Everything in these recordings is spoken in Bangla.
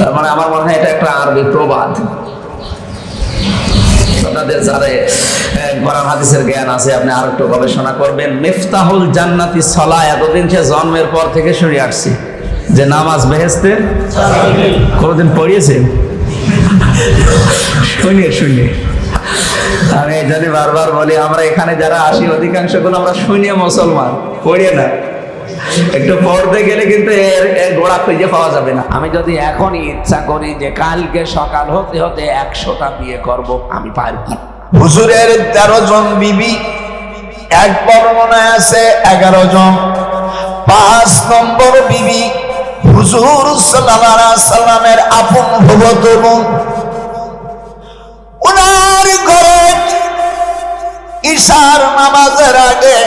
তার মানে আমার মনে হয় এটা একটা আরবি প্রবাদ। আপনাদের কোরআন হাদিসের জ্ঞান আছে, আপনি আর একটু গবেষণা করবেন। মিফতাহুল জান্নাতি সলা এতদিন সে জন্মের পর থেকে শুনে আসছি। যে নামাজ বেহেস্তের কোনোদিন পড়িয়েছেন শুনিয়ে শুনিয়ে আমি এই বারবার বলি, আমরা এখানে যারা আসি অধিকাংশগুলো আমরা শুনিয়ে মুসলমান, পড়িয়ে না। একটু পড়তে গেলে কিন্তু এর গোড়া খুঁজে পাওয়া যাবে না। আমি যদি এখনই ইচ্ছা করি যে কালকে সকাল হতে হতে একশোটা বিয়ে করব আমি পারব হুজুরের তেরো জন বিবি এক বর্ণনায় আছে এগারো জন। পাঁচ নম্বর বিবি হুজুর সাল্লামের আপন বোন উনার ঘরে ঈশার নামাজের আগে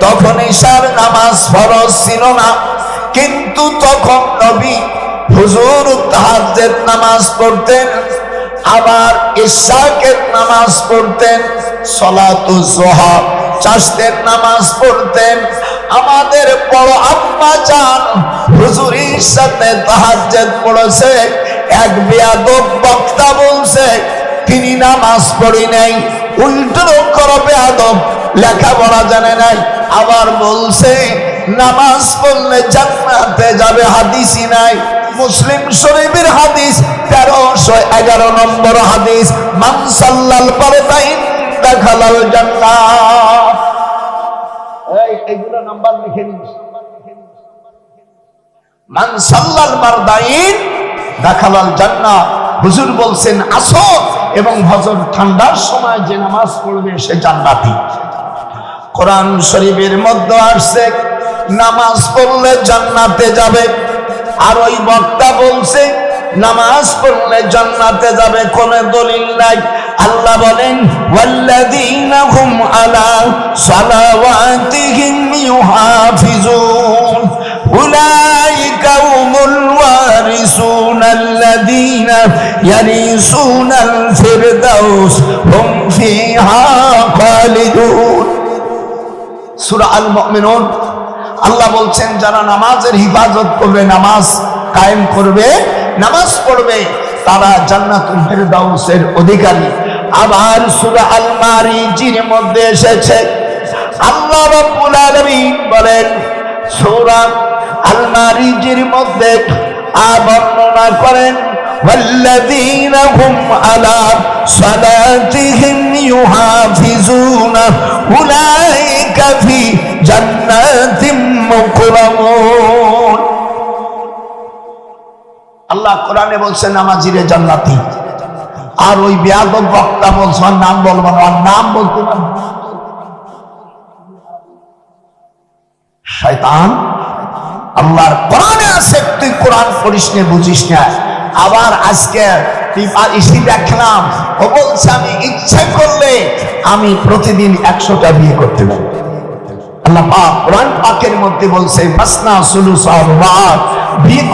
তখন ঈশার নামাজ ছিল না। কিন্তু তখন নবী হুজুর তাহাজ্জুদ নামাজ পড়তেন, আবার ইশাকের নামাজ পড়তেন, সলাতু জোহা চাষতের নামাজ পড়তেন। আমাদের বড় আম্মা জান হুজুরির সাথে তাহাজ্জুদ পড়েছে, এক বেয়াদব বক্তা বলছে, তিনি নামাজ পড়ি নাই, উল্টো করবে আদব, লেখাপড়া জানে নাই। আবার বলছে নামাজ পড়লে জান্নাতে যাবে হাদিসই নাই। মুসলিম শরীফের হাদিস, তেরোশো এগারো নম্বর হাদিস, মান সাল্লাল পারতাইন দেখালাল জান্নাত। এবং হজর ঠান্ডার সময় যে নামাজ পড়বে সে জান্নাতি। কোরআন শরীফের মধ্যে আসছে নামাজ পড়লে জান্নাতে যাবে। আর ওই বক্তা বলছে, নামাজ পড়লে জান্নাতে যাবে কোন দলিল নাই। আল্লাহ বলেন, ওয়াল্লাযীনা হুম আলা সালাওয়াতিহিম ইউহাফিজুন। উলাইকা হুমুল ওয়ারিসুন আল্লাযীনা ইয়ারিসুনাল ফিরদাউস হুম ফিহা খালিদুন। সূরা আল মুমিনুন আল্লাহ বলছেন, যারা নামাজের হিফাজত করবে, নামাজ কায়েম করবে, নামাজ পড়বে, তারা জান্নাতুল ফেরদাউসের অধিকারী। আবার সূরা আল মারিজির মধ্যে এসেছে। আল্লাহ রাব্বুল আলামিন বলেন, সূরা আল মারিজির মধ্যে আ বর্ণনা করেন। والذين هم على صلاتهم يحافظون أولئك في جنات مكرمون আল্লাহ কোরআনে বলছেন নামাজিরে জান্নাতি আর ওই বেয়াদব বক্তা বলছে ওর নাম বলবো না ওর নাম বলতে পারবো না। শয়তান আল্লাহর কোরআনে আছে তুই কোরআন পড়িস নে বুঝিস না আবার আজকে ইসি দেখলাম ও বলছে আমি ইচ্ছা করলে আমি প্রতিদিন একশোটা বিয়ে করতে পারি। বলছে বিয়ে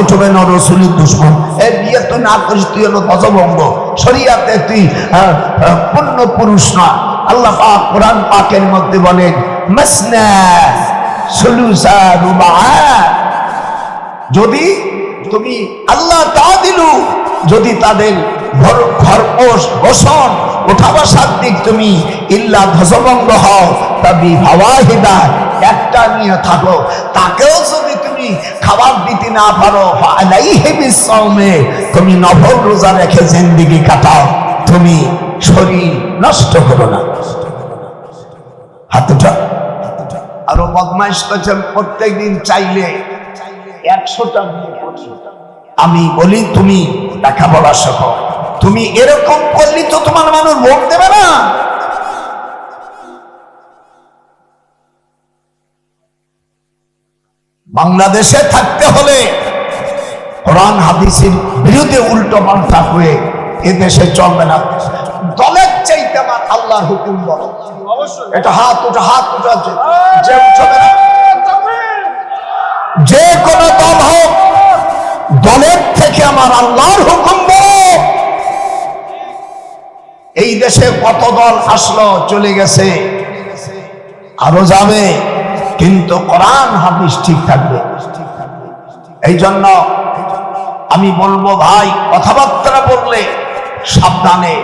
উঠবে না করিস, তুই হলো ধ্বজভঙ্গ শরিয়াতে তুই পূর্ণ পুরুষ না আল্লাহ পাক কোরআন পাকের মধ্যে বলেন, মাসনা সুলুসা রুবা যদি তুমি আল্লাহ তা দিলু যদি তাদের খরপোশ বসন ওঠা বসার দিক তুমি ইল্লা ধ্বজভঙ্গ হও, তবে ভাওয়াহিদা একটা নিয়ে থাকো। তাকেও যদি তুমি খাবার দিতে না পারো আলাইহি বিসসাউমে তুমি নফল রোজা রেখে জিন্দেগি কাটাও। তুমি শরীর নষ্ট হলো না। হাতটা আরও বদমাইশ করছেন প্রত্যেক দিন চাইলে। একশোটা আমি বলি তুমি টাকা বলা সহ তুমি এরকম করলি তো তোমার মানুষ ভোট দেবে না। বাংলাদেশে থাকতে হলে কোরআন হাদিসের বিরুদ্ধে উল্টো পাল্টা হয়ে এদেশে চলবে না। দলের চাইতে আমার আল্লাহর হুকুম বলো এটা হাত উঠা হাত উঠা যে উঠবে না। যে কোনো দল হোক দলের থেকে আমার আল্লাহর হুকুম বলো এই দেশে কত দল আসলো চলে গেছে আরও যাবে কিন্তু কোরআন হাদিস ঠিক থাকবে। এই জন্য আমি বলব ভাই কথাবার্তা বললে সাবধানে